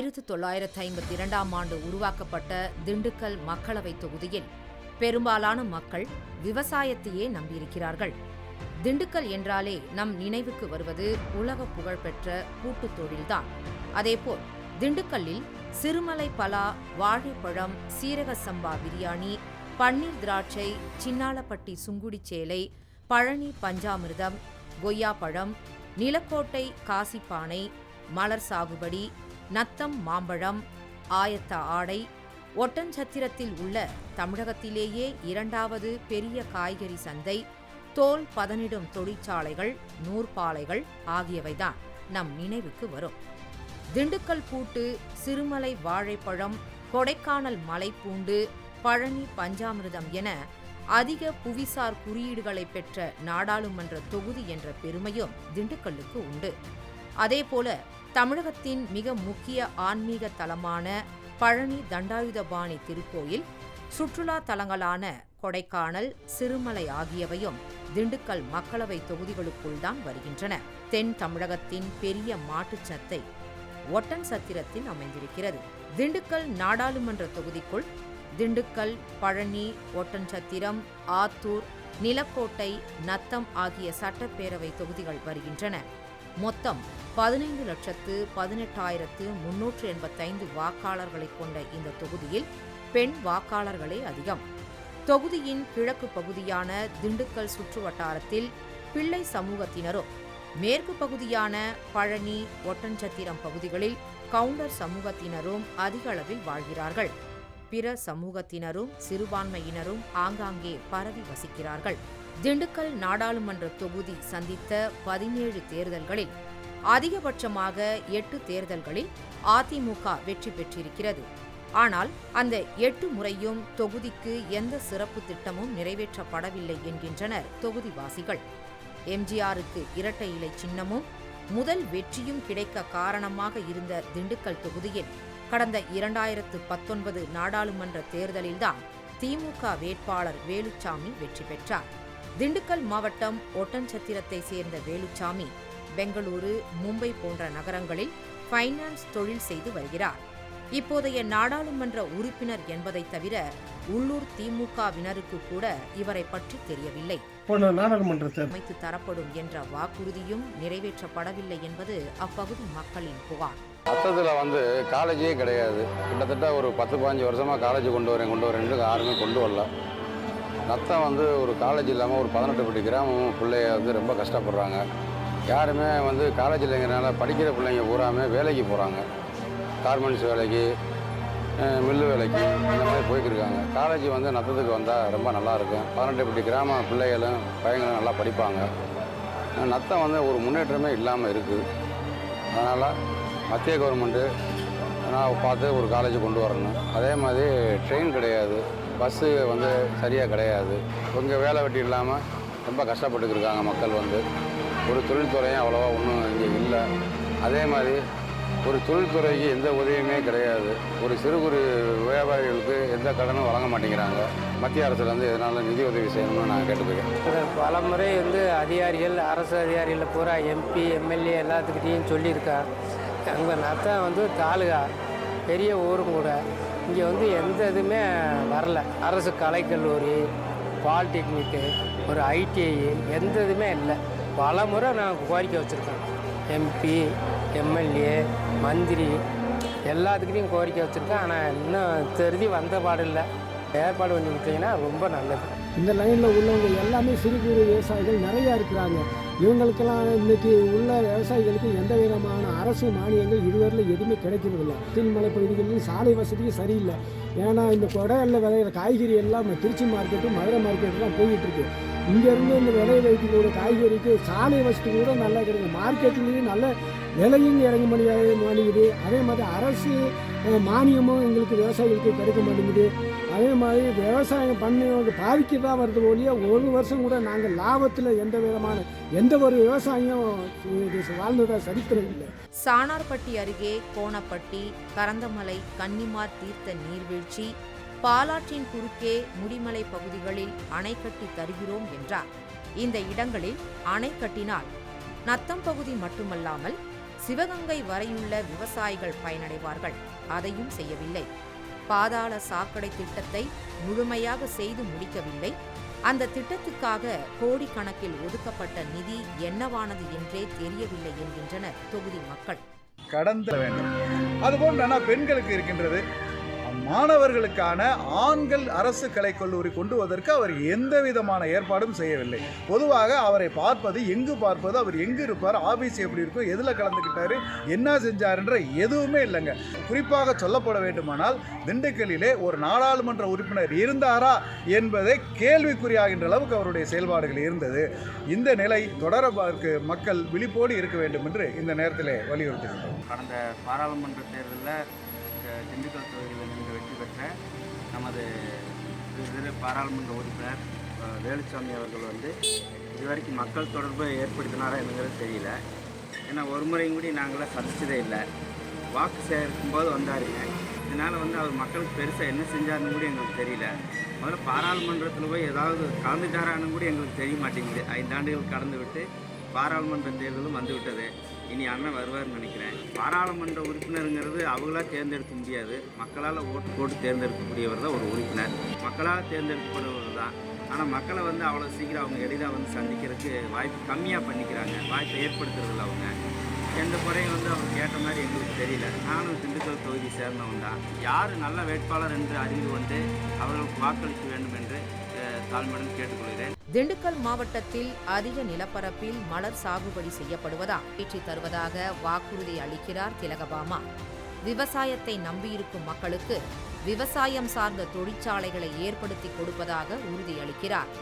ஆயிரத்து தொள்ளாயிரத்து ஐம்பத்தி இரண்டாம் ஆண்டு உருவாக்கப்பட்ட திண்டுக்கல் மக்களவைத் தொகுதியில் பெரும்பாலான மக்கள் விவசாயத்தையே நம்பியிருக்கிறார்கள். திண்டுக்கல் என்றாலே நம் நினைவுக்கு வருவது உலக புகழ்பெற்ற கூட்டுத் தொழில்தான். அதேபோல் திண்டுக்கல்லில் சிறுமலை பலா வாழைப்பழம் சீரக சம்பா பிரியாணி பன்னீர் திராட்சை சின்னாளப்பட்டி சுங்குடிச்சேலை பழனி பஞ்சாமிர்தம் கொய்யாப்பழம் நிலக்கோட்டை காசிப்பானை மலர் சாகுபடி நத்தம் மாம்பழம் ஆயத்த ஆடை ஒட்டஞ்சத்திரத்தில் உள்ள தமிழகத்திலேயே இரண்டாவது பெரிய காய்கறி சந்தை தோல் பதனிடும் தொழிற்சாலைகள் நூற்பாலைகள் ஆகியவைதான் நம் நினைவுக்கு வரும். திண்டுக்கல் பூட்டு சிறுமலை வாழைப்பழம் கொடைக்கானல் மலைப்பூண்டு பழனி பஞ்சாமிர்தம் என அதிக புவிசார் குறியீடுகளை பெற்ற நாடாளுமன்ற தொகுதி என்ற பெருமையும் திண்டுக்கல்லுக்கு உண்டு. அதேபோல தமிழகத்தின் மிக முக்கிய ஆன்மீக தலமான பழனி தண்டாயுதபாணி திருக்கோயில் சுற்றுலா தலங்களான கொடைக்கானல் சிறுமலை ஆகியவையும் திண்டுக்கல் மக்களவை தொகுதிகளுக்குள் தான் வருகின்றன. தென் தமிழகத்தின் பெரிய மாட்டுச் சத்தை ஒட்டன் சத்திரத்தில் அமைந்திருக்கிறது. திண்டுக்கல் நாடாளுமன்ற தொகுதிக்குள் திண்டுக்கல் பழனி ஒட்டன்சத்திரம் ஆத்தூர் நிலக்கோட்டை நத்தம் ஆகிய சட்டப்பேரவை தொகுதிகள் வருகின்றன. மொத்தம் பதினைந்து லட்சத்து பதினெட்டாயிரத்து முன்னூற்று எண்பத்தைந்து வாக்காளர்களை கொண்ட இந்த தொகுதியில் பெண் வாக்காளர்களே அதிகம். தொகுதியின் கிழக்கு பகுதியான திண்டுக்கல் சுற்று வட்டாரத்தில் பிள்ளை சமூகத்தினரும் மேற்கு பகுதியான பழனி ஒட்டன்சத்திரம் பகுதிகளில் கவுண்டர் சமூகத்தினரும் அதிக அளவில் வாழ்கிறார்கள். பிற சமூகத்தினரும் சிறுபான்மையினரும் ஆங்காங்கே பரவி வசிக்கிறார்கள். திண்டுக்கல் நாடாளுமன்ற தொகுதி சந்தித்த பதினேழு தேர்தல்களில் அதிகபட்சமாக எட்டு தேர்தல்களில் அதிமுக வெற்றி பெற்றிருக்கிறது. ஆனால் அந்த எட்டு முறையும் தொகுதிக்கு எந்த சிறப்பு திட்டமும் நிறைவேற்றப்படவில்லை என்கின்றனர் தொகுதிவாசிகள். எம்ஜிஆருக்கு இரட்டை இலை சின்னமும் முதல் வெற்றியும் கிடைக்க காரணமாக இருந்த திண்டுக்கல் தொகுதியில் கடந்த இரண்டாயிரத்து பத்தொன்பது நாடாளுமன்ற தேர்தலில்தான் திமுக வேட்பாளர் வேலுச்சாமி வெற்றி பெற்றார். திண்டுக்கல் மாவட்டம் ஒட்டன்சத்திரத்தை சேர்ந்த வேலுச்சாமி பெங்களூரு மும்பை போன்ற நகரங்களில் ஃபைனான்ஸ் தொழில் செய்து வருகிறார். இப்போதைய நாடாளுமன்ற உறுப்பினர் என்பதை தவிர உள்ளூர் திமுகவினருக்கு கூட இவரை பற்றி தெரியவில்லை. அமைத்து தரப்படும் என்ற வாக்குறுதியும் நிறைவேற்றப்படவில்லை என்பது அப்பகுதி மக்களின் புகார். மொத்தத்தில் வந்து காலேஜே கிடையாது. கிட்டத்தட்ட ஒரு பத்து பதினஞ்சு வருஷமாக காலேஜ் கொண்டு வரேன் கொண்டு வரேன்ட்டு யாருமே கொண்டு வரல. நத்தம் வந்து ஒரு காலேஜ் இல்லாமல் ஒரு பதினெட்டு பட்டி கிராமம் பிள்ளைய வந்து ரொம்ப கஷ்டப்படுறாங்க. யாருமே வந்து காலேஜ் இல்லைங்கிறனால படிக்கிற பிள்ளைங்க பூராமே வேலைக்கு போகிறாங்க கார்மெண்ட்ஸ் வேலைக்கு மில்லு வேலைக்கு இந்த மாதிரி போய்க்கிருக்காங்க. காலேஜ் வந்து நத்தத்துக்கு வந்தால் ரொம்ப நல்லாயிருக்கும் பதினெட்டு பட்டி கிராம பிள்ளைகளும் பையங்களும் நல்லா படிப்பாங்க. நத்தம் வந்து ஒரு முன்னேற்றமே இல்லாமல் இருக்குது அதனால் மத்திய கவர்மெண்ட்டு நான் பார்த்து ஒரு காலேஜ் கொண்டு வரணும். அதே மாதிரி ட்ரெயின் கிடையாது. பஸ்ஸு வந்து சரியாக கிடையாது. கொஞ்சம் வேலை வெட்டி இல்லாமல் ரொம்ப கஷ்டப்பட்டுக்கிட்டு இருக்காங்க மக்கள் வந்து. ஒரு தொழில்துறையும் அவ்வளோவா ஒன்றும் இங்கே இல்லை. அதே மாதிரி ஒரு தொழில்துறைக்கு எந்த உதவியுமே கிடையாது. ஒரு சிறு குறு வியாபாரிகளுக்கு எந்த கடனும் வழங்க மாட்டேங்கிறாங்க. மத்திய அரசுலேருந்து இதனால் நிதி உதவி செய்யணும்னு நான் கேட்டுக்கிறேன் பல முறை வந்து அதிகாரிகள் அரசு அதிகாரிகள் பூரா எம்பி எம்எல்ஏ எல்லாத்துக்கிட்டேயும் சொல்லியிருக்கேன் அங்கே நத்தம் வந்து தாலுகா பெரிய ஊரும் கூட இங்கே வந்து எந்த இதுவுமே வரல. அரசு கலைக்கல்லூரி பாலிடெக்னிக்கு ஒரு ஐடிஐ எந்த இதுவுமே இல்லை. பல முறை நான் கோரிக்கை வச்சுருக்கேன். எம்பி எம்எல்ஏ மந்திரி எல்லாத்துக்கிட்டையும் கோரிக்கை வச்சுருக்கேன். ஆனால் இன்னும் தெரிஞ்சு வந்த பாடில்லை ஏற்பாடு பண்ணி விட்டீங்கன்னா ரொம்ப நல்லது. இந்த லைனில் உள்ளவங்க எல்லாமே சிறு குறு விவசாயிகள் நிறையா இருக்கிறாங்க. இவங்களுக்கெல்லாம் இன்னைக்கு உள்ள விவசாயிகளுக்கு எந்த விதமான அரசு மானியங்கள் இதுவரையில் எதுவுமே கிடைக்கிறதில்ல. கீழ்மலை பகுதிகளிலும் சாலை வசதியும் சரியில்லை. ஏன்னா இந்த கொடையில் விளையிற காய்கறி எல்லாம் திருச்சி மார்க்கெட்டு மதுரை மார்க்கெட்டுலாம் போயிட்டுருக்கு. இங்கேருந்து இந்த விளைய வைக்கக்கூடிய காய்கறிக்கு சாலை வசதி கூட நல்லா கிடைக்கும் மார்க்கெட்லேயும் நல்ல விலையும் இறங்க முடியாது மாட்டேங்குது அதே மாதிரி அரசு மானியமும் எங்களுக்கு விவசாயிகளுக்கு கிடைக்க மாட்டேங்குது. அதே மாதிரி விவசாயம் பண்ணவங்க பாதிக்க தான் வருது ஒழிய ஒரு வருஷம் கூட நாங்கள் லாபத்தில் எந்த விதமான எந்த ஒரு விவசாயம் இது சரித்திரம் இல்லை. சாணார்பட்டி அருகே கோணப்பட்டி கரந்தமலை கன்னிமார் தீர்த்த நீர்வீழ்ச்சி பாலாற்றின் குறுக்கே முடிமலை பகுதிகளில் அணை கட்டி தருகிறோம் என்றார். இந்த இடங்களில் அணை கட்டினால் நத்தம் பகுதி மட்டுமல்லாமல் சிவகங்கை வரையுள்ள விவசாயிகள் பயனடைவார்கள். அதையும் செய்யவில்லை. பாதாள சாக்கடை திட்டத்தை முழுமையாக செய்து முடிக்கவில்லை. அந்த திட்டத்துக்காக கோடிக்கணக்கில் ஒதுக்கப்பட்ட நிதி என்னவானது என்றே தெரியவில்லை என்கின்றனர் தொகுதி மக்கள். கடந்த வேண்டும். அதுபோன்று பெண்களுக்கு இருக்கின்றது. மாணவர்களுக்கான ஆண்கள் அரசு கலை கல்லூரி கொண்டு வருவதற்கு அவர் எந்த விதமான ஏற்பாடும் செய்யவில்லை. பொதுவாக அவரை பார்ப்பது எங்கு பார்ப்பது அவர் எங்கு இருப்பார் ஆபீஸ் எப்படி இருக்கும் எதில் கலந்துக்கிட்டாரு என்ன செஞ்சாருன்ற எதுவுமே இல்லைங்க. குறிப்பாக சொல்லப்பட வேண்டுமானால் திண்டுக்கல்லிலே ஒரு நாடாளுமன்ற உறுப்பினர் இருந்தாரா என்பதை கேள்விக்குறியாகின்ற அளவுக்கு அவருடைய செயல்பாடுகள் இருந்தது. இந்த நிலை தொடர்பாக மக்கள் விழிப்போடு இருக்க வேண்டும் என்று இந்த நேரத்திலே வலியுறுத்துகிறோம் கடந்த பாராளுமன்ற தேர்தலில் திண்டுக்கல் தொகுதியில் நின்று வெற்றி பெற்ற நமது திரு பாராளுமன்ற உறுப்பினர் வேலுசாமி அவர்கள் வந்து இதுவரைக்கும் மக்கள் தொடர்பை ஏற்படுத்தினாரா என்னங்கிறது தெரியல. ஏன்னா ஒரு முறையும் கூட நாங்களாம் சந்திச்சதே இல்லை. வாக்கு சேர்க்கும்போது வந்தாருங்க. இதனால் வந்து அவர் மக்களுக்கு பெருசாக என்ன செஞ்சாருன்னு கூட எங்களுக்கு தெரியல. முதல்ல பாராளுமன்றத்தில் போய் ஏதாவது கலந்துட்டாரான்னு கூட எங்களுக்கு தெரிய மாட்டேங்குது. ஐந்தாண்டுகள் கடந்து விட்டு பாராளுமன்ற தேர்தலும் வந்துவிட்டது. இனி அண்ணன் வருவார்னு நினைக்கிறேன். பாராளுமன்ற உறுப்பினருங்கிறது அவங்களா தேர்ந்தெடுக்க முடியாது. மக்களால் ஓட்டு போட்டு தேர்ந்தெடுக்கக்கூடியவர் தான் ஒரு உறுப்பினர். மக்களால் தேர்ந்தெடுக்கப்படுபவர் தான். ஆனால் மக்களை வந்து அவ்வளோ சீக்கிரம் அவங்க எளிதாக வந்து சந்திக்கிறதுக்கு வாய்ப்பு கம்மியாக பண்ணிக்கிறாங்க. வாய்ப்பை ஏற்படுத்துறதில்ல அவங்க. எந்த குறையும் வந்து அவங்க கேட்ட மாதிரி எங்களுக்கு தெரியல. நானும் திண்டுக்கல் தொகுதி சேர்ந்தவன் தான். யார் நல்ல வேட்பாளர் என்று அறிந்து கொண்டு அவர்களுக்கு வாக்களிக்க வேண்டும் என்று தாழ்மையுடன் கேட்டுக்கொள்கிறேன். திண்டுக்கல் மாவட்டத்தில் அதிக நிலப்பரப்பில் மலர் சாகுபடி செய்யப்படுவதா ஏற்றித் தருவதாக வாக்குறுதி அளிக்கிறார் திலகபாமா. விவசாயத்தை நம்பியிருக்கும் மக்களுக்கு விவசாயம் சார்ந்த தொழிற்சாலைகளை ஏற்படுத்தி கொடுப்பதாக உறுதியளிக்கிறார்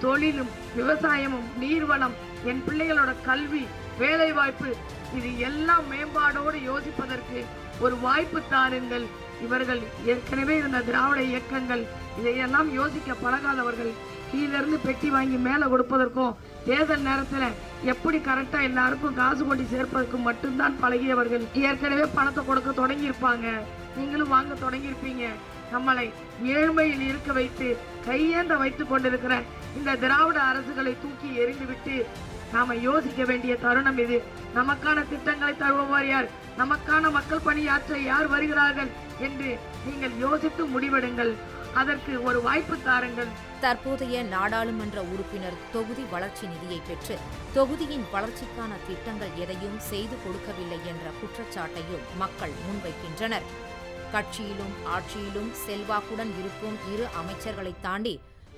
தொழிலும் விவசாயமும் நீர்வளம் என் பிள்ளைகளோட கல்வி வேலைவாய்ப்பு இது எல்லாம் மேம்பாடோடு யோசிப்பதற்கு ஒரு வாய்ப்பு தாருங்கள். இவர்கள் ஏற்கனவே இருந்த திராவிட இயக்கங்கள் இதையெல்லாம் யோசிக்க பழகாதவர்கள் கீழிருந்து பெட்டி வாங்கி மேலே கொடுப்பதற்கும் தேர்தல் நேரத்தில் எப்படி கரெக்டாக எல்லாருக்கும் காசு கொண்டு சேர்ப்பதற்கும் மட்டும்தான் பழகியவர்கள். ஏற்கனவே பணத்தை கொடுக்க தொடங்கியிருப்பாங்க. நீங்களும் வாங்க தொடங்கியிருப்பீங்க. நம்மளை ஏழ்மையில் இருக்க வைத்து கையேந்த வைத்து கொண்டிருக்கிற இந்த திராவிட அரசுகளை தூக்கி எறிந்துவிட்டு நாம யோசிக்க வேண்டிய தருணம் இது. நமக்கான திட்டங்களை தருபவர் யார்? நமக்கான மக்கள் பணியாற்ற யார் வருகிறார்கள் என்று நீங்கள் யோசித்து முடிவெடுங்கள். அதற்கு ஒரு வாய்ப்பு தாருங்கள். தற்போதைய நாடாளுமன்ற உறுப்பினர் தொகுதி வளர்ச்சி நிதியை பெற்று தொகுதியின் வளர்ச்சிக்கான திட்டங்கள் எதையும் செய்து கொடுக்கவில்லை என்ற குற்றச்சாட்டையும் மக்கள் முன்வைக்கின்றனர். கட்சியிலும் ஆட்சியிலும் செல்வாக்குடன் இருக்கும் இரு அமைச்சர்களை தாண்டி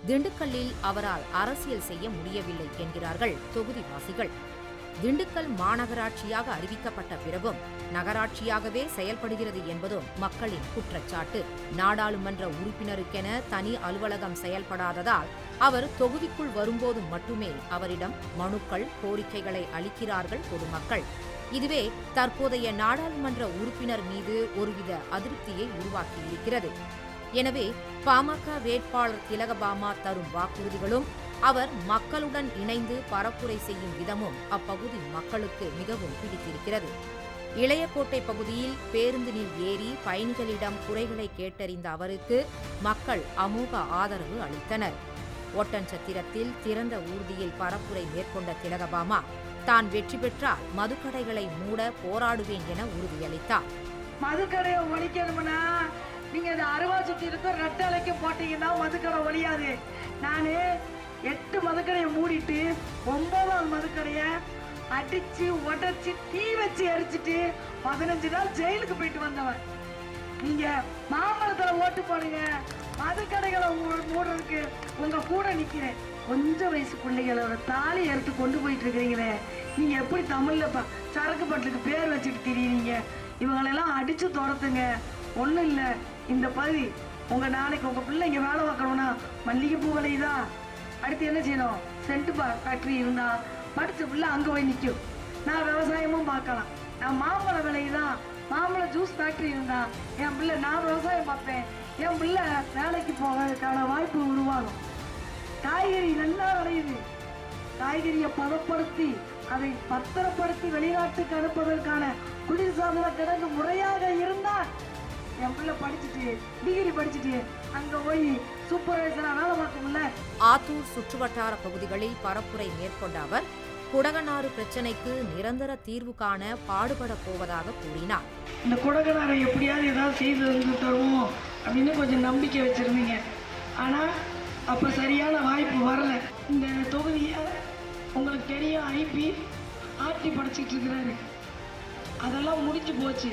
திண்டுக்கல்லில் அவரால் அரசியல் செய்ய முடியவில்லை என்கிறார்கள் தொகுதிவாசிகள். திண்டுக்கல் மாநகராட்சியாக அறிவிக்கப்பட்ட பிறகும் நகராட்சியாகவே செயல்படுகிறது என்பதும் மக்களின் குற்றச்சாட்டு. நாடாளுமன்ற உறுப்பினருக்கென தனி அலுவலகம் செயல்படாததால் அவர் தொகுதிக்குள் வரும்போது மட்டுமே அவரிடம் மனுக்கள் கோரிக்கைகளை அளிக்கிறார்கள் பொதுமக்கள். இதுவே தற்போதைய நாடாளுமன்ற உறுப்பினர் மீது ஒருவித அதிருப்தியை உருவாக்கியிருக்கிறது. எனவே பாமக வேட்பாளர் திலகபாமா தரும் வாக்குறுதிகளும் அவர் மக்களுடன் இணைந்து பரப்புரை செய்யும் விதமும் அப்பகுதி மக்களுக்கு மிகவும் பிடித்திருக்கிறது. இளையக்கோட்டை பகுதியில் பேருந்தினில் ஏறி பயணிகளிடம் குறைகளை கேட்டறிந்த அவருக்கு மக்கள் அமோக ஆதரவு அளித்தனர். ஒட்டன்சத்திரத்தில் திறந்த ஊர்தியில் பரப்புரை மேற்கொண்ட திலகபாமா தான் வெற்றி பெற்றால் மதுக்கடைகளை மூட போராடுவேன் என உறுதியளித்தார். மதுக்கடையை ஒழிக்கணும்னா நீங்க இந்த அருவா சுத்தி இருக்க ரெட்டலைக்கு போட்டீங்கன்னா மதுக்கடை ஒழியாது. நானு எட்டு மதுக்கடையை மூடிட்டு ஒன்பதாவது மதுக்கடையை அடிச்சு உடச்சு தீ வச்சு எரிச்சிட்டு பதினஞ்சு நாள் ஜெயிலுக்கு போயிட்டு வந்தவன். நீங்க மாமரத்துல ஓட்டு போடுங்க. மதுக்கடைகளை மூடுறதுக்கு உங்க கூட நிக்கிறேன். கொஞ்சம் வயசு பிள்ளைகளோட தாலி எடுத்து கொண்டு போயிட்டு இருக்கிறீங்களே. நீங்க எப்படி தமிழ்ல சரக்கு பட்டுக்கு பேர் வச்சுட்டு தெரியுறீங்க? இவங்களெல்லாம் அடிச்சு துரத்துங்க. ஒண்ணும் இல்லை. இந்த பகுதி உங்க நாளைக்கு உங்க பிள்ளைங்க வேலை பார்க்கணும்னா மல்லிகைப்பூ விளையுதா அடுத்து என்ன செய்யணும்? சென்ட் ஃபேக்டரி இருந்தா படித்த பிள்ளை அங்க போய் நிற்கும் நான் விவசாயமும் பார்க்கலாம். நான் மாம்பழம் விளையுதான் மாம்பழம் ஜூஸ் ஃபேக்டரி இருந்தா என் பிள்ளை நான் விவசாயம் பார்ப்பேன். என் பிள்ளை வேலைக்கு போகிறதுக்கான வாய்ப்பு உருவாகும். காய்கறி நல்லா விளையுது. காய்கறியை பதப்படுத்தி அதை பத்திரப்படுத்தி வெளிநாட்டுக்கு அனுப்புவதற்கான குளிர்சாதன கிடங்கு முறையாக இருந்தால் என் பிள்ளை படிச்சுட்டு டிகிரி படிச்சுட்டு அங்க போய் சூப்பர்வைசரா வேலை பார்க்கும்ல ஆத்தூர் சுற்றுவட்டார பகுதிகளில் பரப்புரை மேற்கொண்ட அவர் குடகனாறு பிரச்சினைக்கு நிரந்தர தீர்வு காண பாடுபடப் போவதாக கூறினார். இந்த குடகனாரை எப்படியாவது ஏதாவது செய்து வந்து தருவோம் அப்படின்னு கொஞ்சம் நம்பிக்கை வச்சுருந்தீங்க. ஆனால் அப்போ சரியான வாய்ப்பு வரல. இந்த தொகுதியை உங்களுக்கு தெரியும் ஐபி ஆர்டி படைச்சிட்டு இருக்கிறாரு. அதெல்லாம் முடிஞ்சு போச்சு.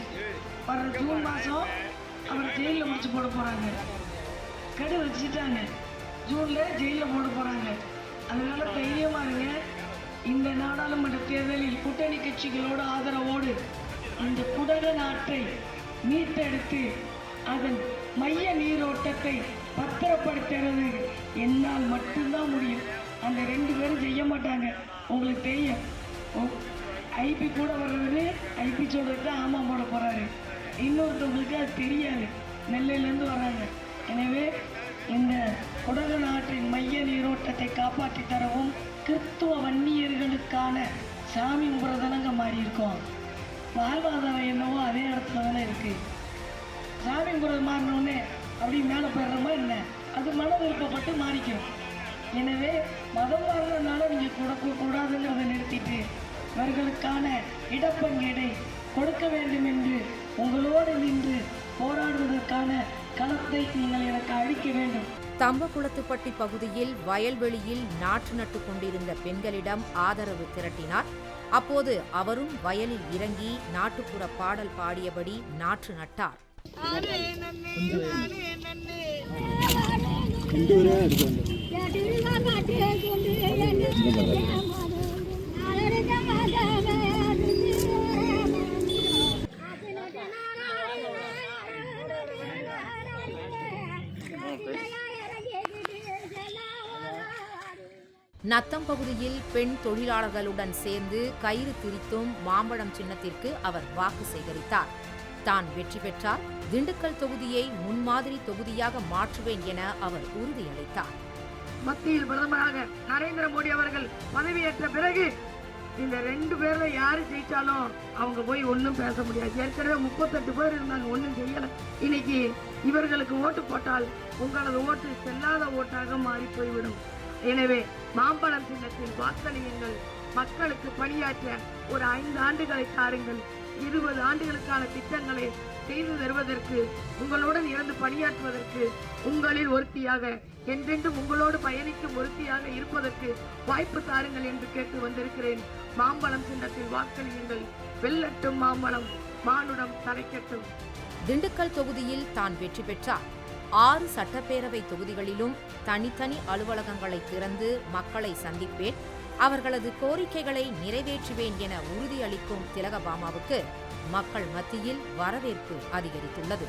வர ஜூன் மாதம் அவர் ஜெயிலில் முடிச்சு போட போகிறாங்க கடை வச்சுட்டாங்க ஜூனில் ஜெயிலில் போட போகிறாங்க அதனால் தைரியமாக இருங்க. இந்த நாடாளுமன்ற தேர்தலில் கூட்டணி கட்சிகளோட ஆதரவோடு இந்த குடக நாட்டை மீட்டெடுத்து அதன் மைய நீரோட்டத்தை பத்திரப்படுத்துறது என்னால் மட்டும்தான் முடியும். அந்த ரெண்டு பேரும் செய்ய மாட்டாங்க. உங்களுக்கு தெரியும். ஐபி கூட வர்றது ஐபி சொல்றது ஆமாம் போட போகிறாரு இன்னொருத்தவங்களுக்கு அது தெரியாது. நெல்லையிலேருந்து வராங்க. எனவே இந்த குடக நாட்டின் மைய நீரோட்டத்தை காப்பாற்றி தரவும் கிறிஸ்துவ வன்னியர்களுக்கான சாமி கும்பிட்றதனங்க மாறியிருக்கோம் வாழ்வாதாரம் என்னவோ அதே இடத்துல தானே இருக்கு. சாமி கும்பிட்றது மாறினோடனே அப்படி மேலே போயிடுறோமா என்ன? அது மன விருப்பப்பட்டு மாறிக்கும். எனவே மதம் மாறினதுனால நீங்கள் கொடுக்க கூடாதுங்கிறத நிறுத்திட்டு இவர்களுக்கான இடப்பங்கீடை கொடுக்க வேண்டும் என்று உங்களோடு நின்று போராடுவதற்கான களத்தை நீங்கள் எனக்கு அளிக்க வேண்டும் தம்பகுளத்துப்பட்டி பகுதியில் வயல்வெளியில் நாற்று நட்டு கொண்டிருந்த பெண்களிடம் ஆதரவு திரட்டினார் அப்போது அவரும் வயலில் இறங்கி நாட்டுப்புற பாடல் பாடியபடி நாற்று நட்டார் நத்தம் பகுதியில் பெண் தொழிலாளர்களுடன் சேர்ந்து கயிறு திரித்தும் மாம்பழம் சின்னத்திற்கு அவர் வாக்கு சேகரித்தார். தான் வெற்றி பெற்றால் திண்டுக்கல் தொகுதியை முன்மாதிரி தொகுதியாக மாற்றுவேன் என அவர் உறுதியளித்தார். மத்தியில் பிரதமராக நரேந்திர மோடி அவர்கள் பதவியேற்ற பிறகு இந்த ரெண்டு பேர்ல யாரு ஜெயிச்சாலும் அவங்க போய் ஒன்றும் பேச முடியாது. ஏற்கனவே முப்பத்தெட்டு பேர் இருந்தாங்க ஒன்றும் செய்யல. இன்னைக்கு இவர்களுக்கு ஓட்டு போட்டால் உங்களது ஓட்டு செல்லாத ஓட்டாக மாறி போய்விடும். எனவே மாம்பழம் சின்னத்தில் வாக்களியுங்கள் மக்களுக்கு பணியாற்ற ஒரு ஐந்து ஆண்டுகளை தாருங்கள். இருபது ஆண்டுகளுக்கான திட்டங்களை செய்து தருவதற்கு உங்களுடன் இருந்து பணியாற்றுவதற்கு உங்களில் ஒருத்தியாக என்றென்றும் உங்களோடு பயணிக்கும் ஒருத்தியாக இருப்பதற்கு வாய்ப்பு தாருங்கள் என்று கேட்டு வந்திருக்கிறேன். மாம்பழம் சின்னத்தில் வாக்களியுங்கள் வெள்ளட்டும் மாம்பழம் மானுடம் தலைக்கட்டும் திண்டுக்கல் தொகுதியில் தான் வெற்றி பெற்றார். ஆறு சட்டப்பேரவை தொகுதிகளிலும் தனித்தனி அலுவலகங்களை திறந்து மக்களை சந்திப்பேன். அவர்களது கோரிக்கைகளை நிறைவேற்றுவேன் என உறுதியளிக்கும் திலகபாமாவுக்கு மக்கள் மத்தியில் வரவேற்பு அதிகரித்துள்ளது.